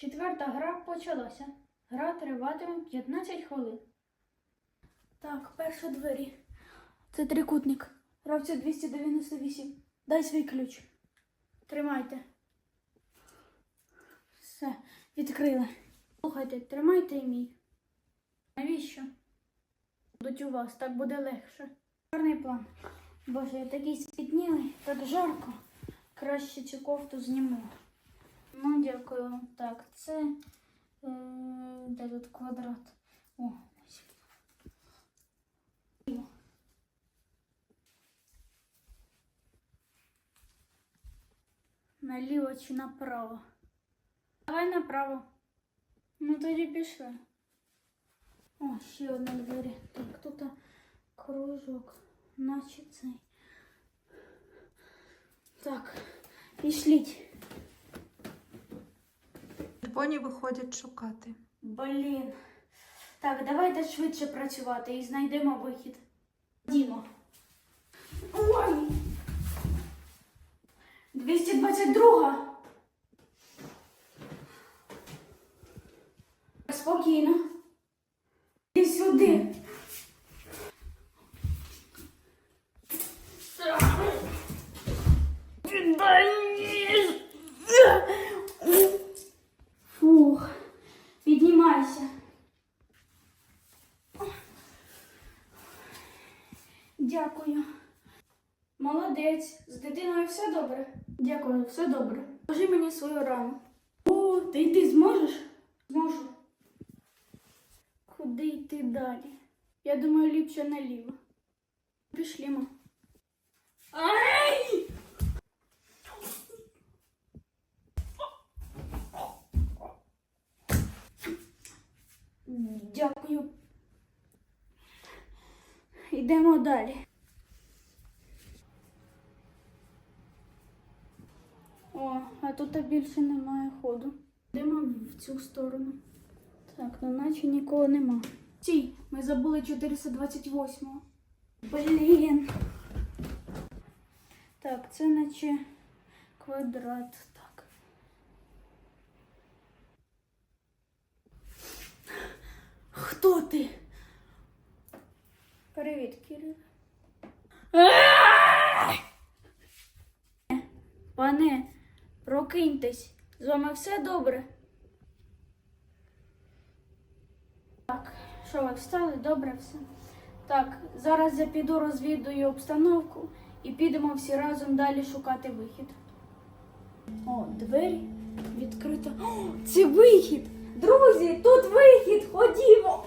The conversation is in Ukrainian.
Четверта гра почалася. Гра триватиме 15 хвилин. Так, перші двері. Це трикутник. Гравця 298. Дай свій ключ. Тримайте. Все, відкрили. Слухайте, тримайте і мій. Навіщо? Будуть у вас, так буде легше. Гарний план. Боже, я такий спітнілий, так жарко. Краще цю кофту зніму. Ну, дякую вам. Так, це. Е, де тут квадрат? О, ось. Наліво чи направо? Давай направо. Ну тоді пішли. О, ще одна двері. Так, тут кружок, наче цей. Так, пішліть. Поні виходять шукати. Блін. Так, давайте швидше працювати і знайдемо вихід. Дімо. Ой! 222. Спокійно. Іди сюди. Фух. Піднімайся. Дякую. Молодець. З дитиною все добре? Дякую, все добре. Покажи мені свою рану. О, ти йти зможеш? Зможу. Куди йти далі? Я думаю, ліпше наліво. Пішлімо. Ай! Дякую. Йдемо далі. О, а тут більше немає ходу. Йдемо в цю сторону. Так, ну наче нікого нема. Стій, ми забули 428-го. Блін. Так, це наче квадрат. Так. Хто ти? Привіт, Кирил. Пане, прокиньтесь. З вами все добре? Так, що ви встали? Добре все. Так, зараз я піду розвідую обстановку і підемо всі разом далі шукати вихід. О, двері відкрита. О, це вихід! Друзі, тут вихід! Ходімо!